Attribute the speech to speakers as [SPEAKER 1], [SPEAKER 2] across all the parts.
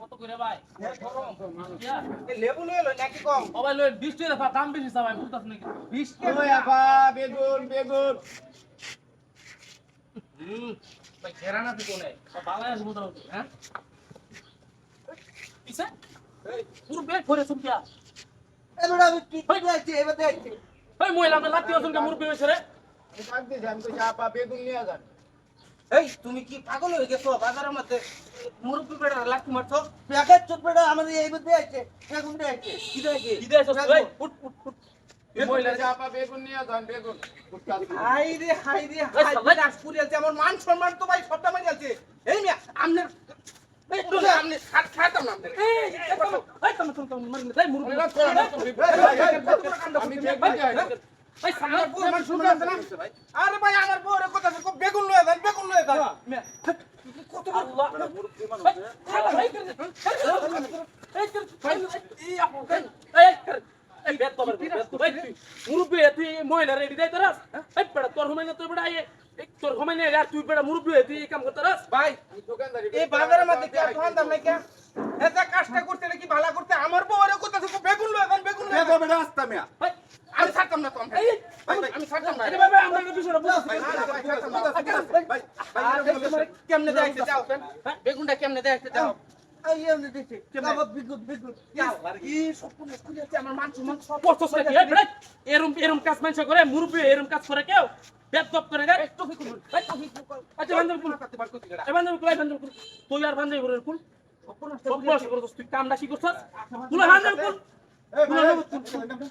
[SPEAKER 1] কত করে ভাই?
[SPEAKER 2] লেবু লয়ে লই নাকি কম?
[SPEAKER 1] ও ভাই লই 20 টাকা দাম দাম বেশি ভাই বুঝতাছ নাকি?
[SPEAKER 2] 20
[SPEAKER 3] ওই আপা বেগুন বেগুন।
[SPEAKER 1] হুম ভাই ঘেরানা তো কোনে? ভালো আছে মোটামুটি হ্যাঁ? পিছে এই। পুরো বেগ ভরে সুকিয়া
[SPEAKER 2] এবার আমি কি করতে এবার দেখছি।
[SPEAKER 1] এই মহিলা লাত্তি আছেন কে মুরব্বি হইছে রে।
[SPEAKER 3] আমি ডাক আমি কইছি আপা বেগুন নিয়ে যান।
[SPEAKER 2] এই তুমি কি পাগল হয়ে গেছো বাজারের মধ্যে মুরব্বি বেড়া লাঠি মারছো প্যাকেট চোট বেড়া আমাদের এই মধ্যে আছে বেগুন দিয়ে আছে কি দিয়ে
[SPEAKER 1] কি ফুট ফুট ফুট
[SPEAKER 2] আমার মান সম্মান তো ভাই সবটা মারি আছে এই মিয়া আমনে আমনে খাটাম না আমনে
[SPEAKER 1] এই এই তুমি এই তুমি তুমি তুমি মারলে তাই মুরব্বি
[SPEAKER 3] আমি না,
[SPEAKER 2] না? আরে ভাই আমার বউ রে কথা বেগুন লয়ে যান বেগুন লয়ে মিয়া কত বড়
[SPEAKER 1] তোর মুরব্বি তুই মহিলা রেডি দেই তোরাস এই পেড়া তোর হমাইনা তুই বেড়া এই তোর হমাইনা আর তুই বেড়া মুরব্বি তুই কাম করতারাস
[SPEAKER 2] ভাই এই বাজারের মধ্যে কি দোকান দাম নাই কে এটা কাজটা করতে নাকি ভালো করতে? আমার বউ কথা বেগুন লয়ে যান বেগুন লয়ে যান।
[SPEAKER 3] বেটা আসতাম
[SPEAKER 1] ভাই
[SPEAKER 2] আমি ছাড়তাম না তো আমি ছাড়তাম না।
[SPEAKER 1] আরে ভাই আমরা বিষয়টা বুঝছি
[SPEAKER 3] ভাই, ভাই, ভাই, ভাই, ভাই, ভাই,
[SPEAKER 2] আর
[SPEAKER 3] ভাই,
[SPEAKER 2] কেমনে দেখতে যাও বেগুনটা কেমনে দেখতে যাও
[SPEAKER 1] এরম কাজ করে কেউ? বেত করে দেয়।
[SPEAKER 2] একটু বিগুত
[SPEAKER 1] আচ্ছা বান্ধব কুল এই বান্ধব কুল বান্ধব কুল তুই আর বান্ধব করে কুল? সব বয়স করছস তুই কামটা কি করছস? কুল বান্ধব কুল
[SPEAKER 3] এই ভাই, এই,
[SPEAKER 1] বান্ধব কুল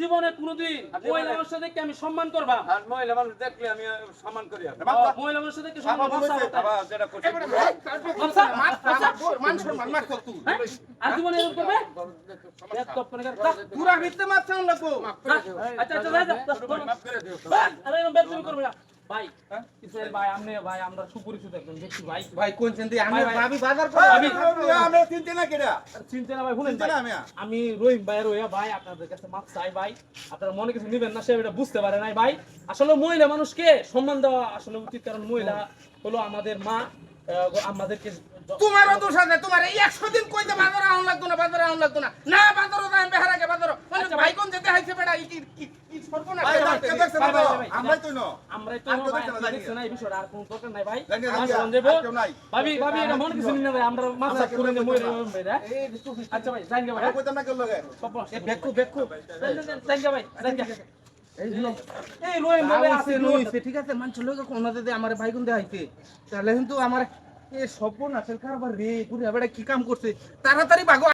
[SPEAKER 1] জীবনে কোনোদিন মহিলা মানুষের দেখে আমি সম্মান করবা
[SPEAKER 4] আর মহিলা মানুষ দেখলে আমি সম্মান করি
[SPEAKER 1] মহিলা মানুষের দেখে সম্মান আচ্ছা, আচ্ছা।
[SPEAKER 2] মান
[SPEAKER 1] হ্যাঁ? আর জীবনে এরকম করবে
[SPEAKER 2] পুরা লাগবো
[SPEAKER 1] আচ্ছা আচ্ছা আরে এরকম বেদবি করবে না ভাই কিসের ভাই? আমনে ভাই আমরা সুপরিচিত একদম দেখছি ভাই।
[SPEAKER 2] ভাই কোন চিন্তা? আমি
[SPEAKER 1] ভাই, ভাই।
[SPEAKER 2] ভাবি বাজার করে
[SPEAKER 1] আমি
[SPEAKER 3] আমরা চিনতে না কেডা?
[SPEAKER 1] চিনতে না ভাই শুনেন ভাই।
[SPEAKER 3] আমি।
[SPEAKER 1] আমি রহিম ভাই রহিয়া ভাই আপনাদের কাছে মাপ চাই ভাই। আপনারা মনে কিছু নেবেন না সে এটা বুঝতে পারে নাই ভাই। আসলে মহিলা মানুষকে সম্মান দেওয়া আসলে উচিত কারণ মহিলা হলো আমাদের মা আহ, আমাদেরকে
[SPEAKER 2] তোমারও দোষ আছে তোমার এই একশো দিন কইতে বাজারে আউন লাগতো না বাজারে আউন লাগতো না। না বাজারও যাই বেহার আগে যেতে হাইছে বেড়া কি সর্বনাশ।
[SPEAKER 3] কে দেখছে আমরাই তো ন।
[SPEAKER 1] আমরাই তো ভাই
[SPEAKER 3] দেখছে না,
[SPEAKER 1] এই আর কোনো দরকার নাই ভাই। দেব। ভাবি ভাবি এটা মনে কিছু নিন ভাই আমরা মাছ করে আচ্ছা ভাই ভাই
[SPEAKER 3] কইতাম না কেউ লগে।
[SPEAKER 2] এ বেকু বেকু।
[SPEAKER 1] ভাই আছে
[SPEAKER 2] আছে। ঠিক আছে মানুষ লোক যদি আমার ভাই কোন দেখাইতে তাহলে কিন্তু আমার এ সর্বনাশের কারবার রে পুরি বেড়া কি কাম করছে? তাড়াতাড়ি ভাগো